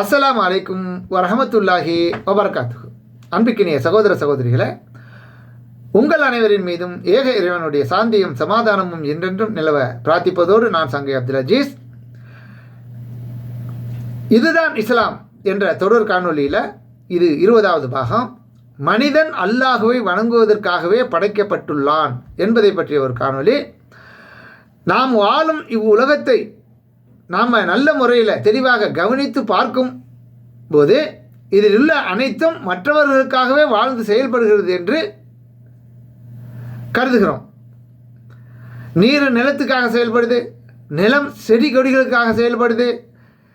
அஸ்லாம் அலைக்கும் வரஹமத்துல்லாஹி வபரகாத்துஹு. அன்பிக்கினிய சகோதர சகோதரிகளை உங்கள் அனைவரின் மீதும் ஏக இறைவனுடைய சாந்தியும் சமாதானமும் என்றென்றும் நிலவ பிரார்த்திப்பதோடு நான் சங்கை அப்துல் அஜீஸ். இதுதான் இஸ்லாம் என்ற தொடர் காணொலியில் இது இருபதாவது பாகம். மனிதன் அல்லாஹுவை வணங்குவதற்காகவே படைக்கப்பட்டுள்ளான் என்பதை பற்றிய ஒரு காணொளி நாம் வாழும் இவ்வுலகத்தை நாம் நல்ல முறையில் தெளிவாக கவனித்து பார்க்கும் போது இதில் உள்ள அனைத்தும் மற்றவர்களுக்காகவே வாழ்ந்து செயல்படுகிறது என்று கருதுகிறோம். நீர் நிலத்துக்காக செயல்படுது நிலம் செடி கொடிகளுக்காக செயல்படுது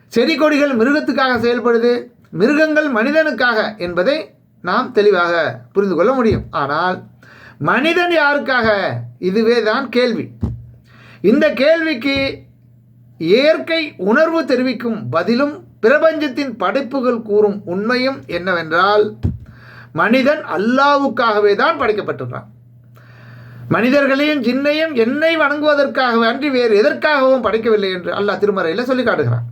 செடி கொடிகள் மிருகத்துக்காக செயல்படுது மிருகங்கள் மனிதனுக்காக என்பதை நாம் தெளிவாக புரிந்து கொள்ள முடியும். ஆனால் மனிதன் யாருக்காக? இதுவே தான் கேள்வி. இந்த கேள்விக்கு இயற்கை உணர்வு தெரிவிக்கும் பதிலும் பிரபஞ்சத்தின் படைப்புகள் கூறும் உண்மையும் என்னவென்றால் மனிதன் அல்லாவுக்காகவே தான் படைக்கப்பட்டுள்ளான் மனிதர்களையும் ஜின்னையும் என்னை வணங்குவதற்காகவே அன்றி வேறு எதற்காகவும் படைக்கவில்லை என்று அல்லாஹ் திருமறையில் சொல்லி காட்டுகிறான்.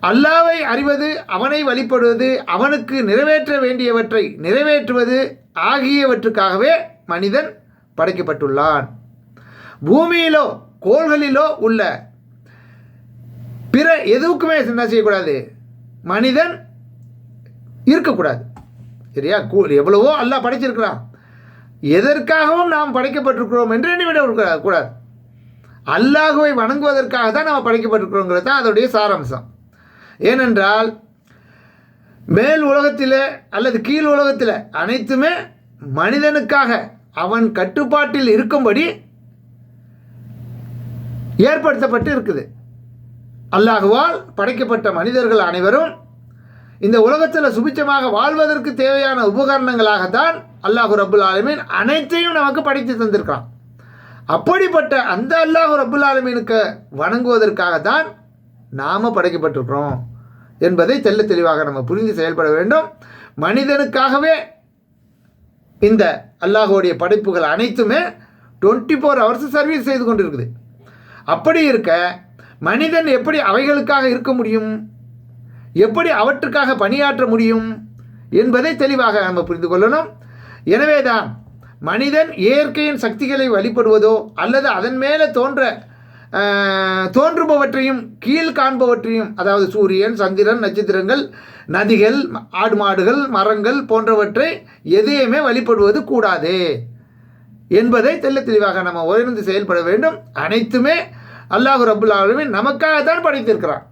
அல்லாவை அறிவது அவனை வழிபடுவது அவனுக்கு நிறைவேற்ற வேண்டியவற்றை நிறைவேற்றுவது ஆகியவற்றுக்காகவே மனிதன் படைக்கப்பட்டுள்ளான். பூமியிலோ கோள்களிலோ உள்ள பிற எதுவுக்குமே சிந்தனை செய்யக்கூடாது. மனிதன் இருக்கக்கூடாது. சரியா? எவ்வளவோ அல்லாஹ் படைச்சிருக்கிறான். எதற்காகவும் நாம் படைக்கப்பட்டிருக்கிறோம் என்று எண்ணிவிட கூடாது. அல்லாஹுவை வணங்குவதற்காக தான் நாம் படைக்கப்பட்டிருக்கிறோங்கிறது தான் அதோடைய சாராம்சம். ஏனென்றால் மேல் உலகத்தில் அல்லது கீழ் உலகத்தில் அனைத்துமே மனிதனுக்காக அவன் கட்டுப்பாட்டில் இருக்கும்படி ஏற்படுத்தப்பட்டு இருக்குது. அல்லாஹுவால் படைக்கப்பட்ட மனிதர்கள் அனைவரும் இந்த உலகத்தில் சுபிச்சமாக வாழ்வதற்கு தேவையான உபகரணங்களாகத்தான் அல்லாஹு ரபுல் ஆலமீன் அனைத்தையும் நமக்கு படைத்து தந்திருக்கான். அப்படிப்பட்ட அந்த அல்லாஹு ரபுல் ஆலமீனுக்கு வணங்குவதற்காகத்தான் நாம் படைக்கப்பட்டிருக்கிறோம் என்பதை தெல்ல தெளிவாக நம்ம புரிந்து செயல்பட வேண்டும். மனிதனுக்காகவே இந்த அல்லாஹுடைய படைப்புகள் அனைத்துமே டுவெண்ட்டி ஃபோர் ஹவர்ஸ் சர்வீஸ் செய்து கொண்டு இருக்குது அப்படி இருக்க மனிதன் எப்படி அவைகளுக்காக இருக்க முடியும்? எப்படி அவற்றுக்காக பணியாற்ற முடியும்? என்பதை தெளிவாக நம்ம புரிந்து கொள்ளணும். எனவே தான் மனிதன் இயற்கையின் சக்திகளை வழிபடுவதோ அல்லது அதன் மேலே தோன்ற தோன்றுபவற்றையும் கீழ் காண்பவற்றையும் அதாவது சூரியன் சந்திரன் நட்சத்திரங்கள் நதிகள் ஆடு மாடுகள் மரங்கள் போன்றவற்றை எதையுமே வழிபடுவது கூடாது என்பதை தெல்ல தெளிவாக நம்ம உயர்ந்து செயல்பட வேண்டும். அனைத்துமே அல்லாஹு ரபுல் ஆலமின் நமக்காக தான் படைத்திருக்கிறான்.